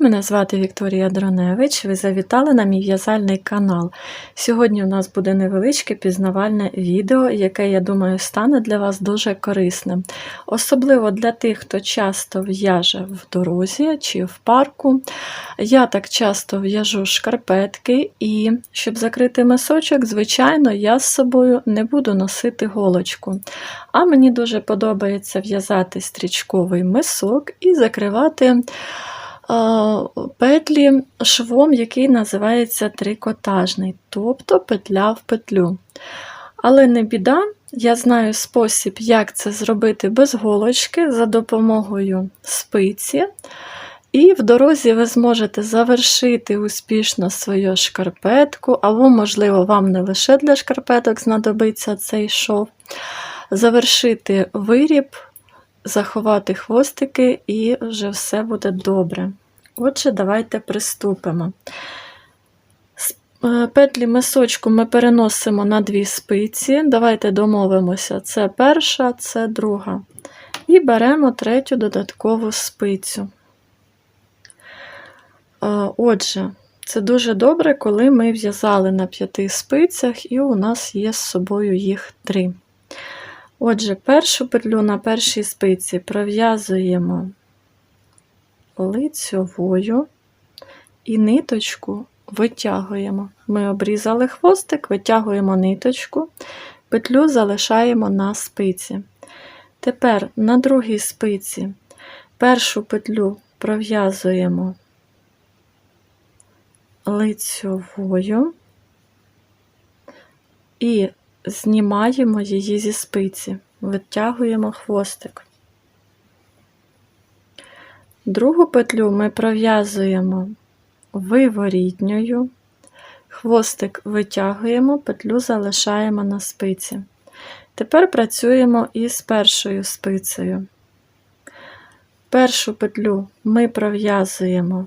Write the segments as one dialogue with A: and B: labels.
A: Мене звати Вікторія Дроневич. Ви завітали на мій в'язальний канал. Сьогодні у нас буде невеличке пізнавальне відео, яке, я думаю, стане для вас дуже корисним. Особливо для тих, хто часто в'яже в дорозі чи в парку. Я так часто в'яжу шкарпетки, і щоб закрити мисочок, звичайно, я з собою не буду носити голочку. А мені дуже подобається в'язати стрічковий мисок і закривати петлі швом, який називається трикотажний, тобто петля в петлю. Але не біда, я знаю спосіб, як це зробити без голочки за допомогою спиці. І в дорозі ви зможете завершити успішно свою шкарпетку, або, можливо, вам не лише для шкарпеток знадобиться цей шов, завершити виріб заховати хвостики, і вже все буде добре. Отже, давайте приступимо. Е, петлі мисочку ми переносимо на дві спиці. Давайте домовимося: це перша, це друга. І беремо третю додаткову спицю. Е, отже, це дуже добре, коли ми в'язали на п'яти спицях, і у нас є з собою їх три. Отже, першу петлю на першій спиці пров'язуємо лицьовою і ниточку витягуємо. Ми обрізали хвостик, витягуємо ниточку, петлю залишаємо на спиці. Тепер на другій спиці першу петлю пров'язуємо лицьовою і знімаємо її зі спиці, витягуємо хвостик. Другу петлю ми пров'язуємо виворітньою, хвостик витягуємо, петлю залишаємо на спиці. Тепер працюємо із першою спицею. Першу петлю ми пров'язуємо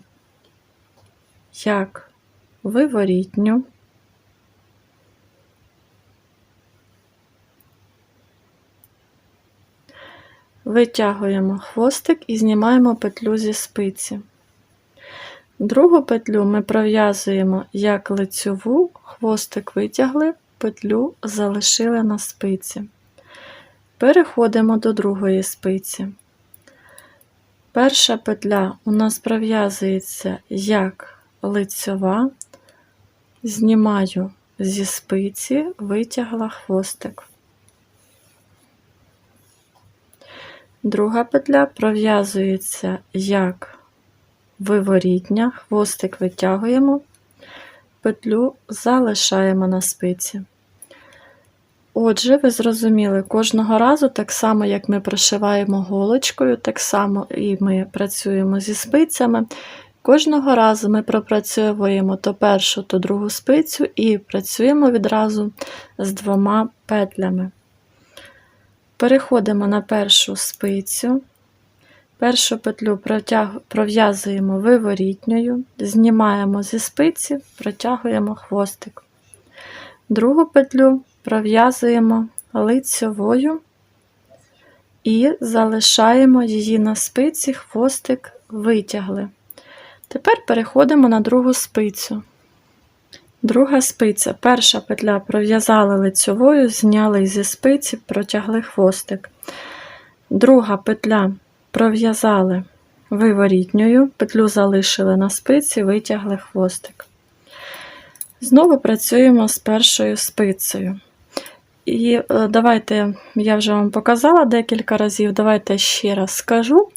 A: як виворітню, Витягуємо хвостик і знімаємо петлю зі спиці. Другу петлю ми пров'язуємо як лицьову, хвостик витягли, петлю залишили на спиці. Переходимо до другої спиці. Перша петля у нас пров'язується як лицьова, знімаю зі спиці, витягла хвостик. Друга петля пров'язується як виворітня, хвостик витягуємо, петлю залишаємо на спиці. Отже, ви зрозуміли, кожного разу, так само, як ми прошиваємо голочкою, так само і ми працюємо зі спицями. Кожного разу ми пропрацьовуємо то першу, то другу спицю і працюємо відразу з двома петлями. Переходимо на першу спицю, першу петлю пров'язуємо виворітньою, знімаємо зі спиці, протягуємо хвостик. Другу петлю пров'язуємо лицьовою і залишаємо її на спиці, хвостик витягли. Тепер переходимо на другу спицю. Друга спиця. Перша петля пров'язали лицьовою, зняли зі спиці, протягли хвостик. Друга петля пров'язали виворітньою, петлю залишили на спиці, витягли хвостик. Знову працюємо з першою спицею. І е, давайте, я вже вам показала декілька разів, давайте ще раз скажу.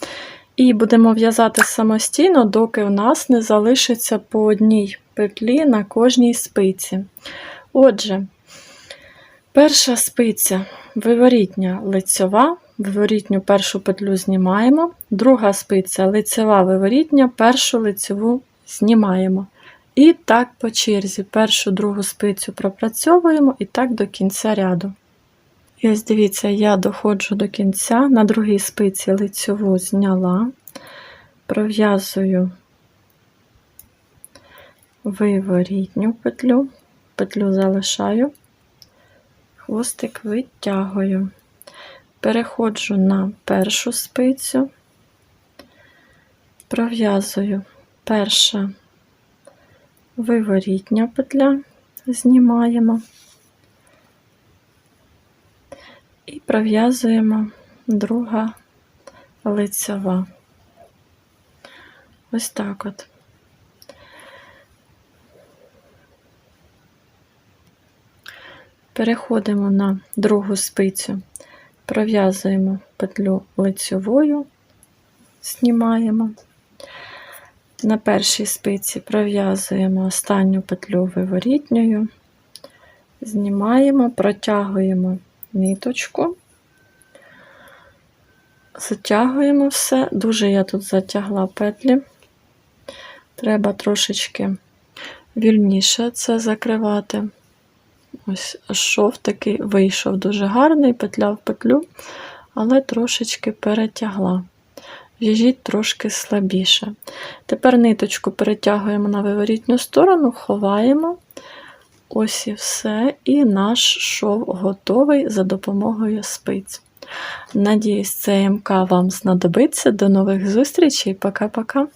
A: І будемо в'язати самостійно, доки в нас не залишиться по одній петлі на кожній спиці. Отже, перша спиця виворітня лицьова, виворітню першу петлю знімаємо, друга спиця лицева виворітня, першу лицеву знімаємо. І так по черзі першу другу спицю пропрацьовуємо і так до кінця ряду. І ось дивіться, я доходжу до кінця, на другій спиці лицьову зняла, пров'язую виворітню петлю, петлю залишаю, хвостик витягую, переходжу на першу спицю, пров'язую перша виворітня петля знімаємо і пров'язуємо друга лицьова. Ось так от. Переходимо на другу спицю, пров'язуємо петлю лицьовою, знімаємо. На першій спиці пров'язуємо останню петлю виворітньою, знімаємо, протягуємо ниточку, затягуємо все. Дуже я тут затягла петлі. Треба трошечки вільніше це закривати. Ось шов такий вийшов дуже гарний, петля в петлю, але трошечки перетягла. В'яжіть трошки слабіше. Тепер ниточку перетягуємо на виворітню сторону, ховаємо. Ось і все. І наш шов готовий за допомогою спиць. Надіюсь, цей МК вам знадобиться. До нових зустрічей. Пока-пока.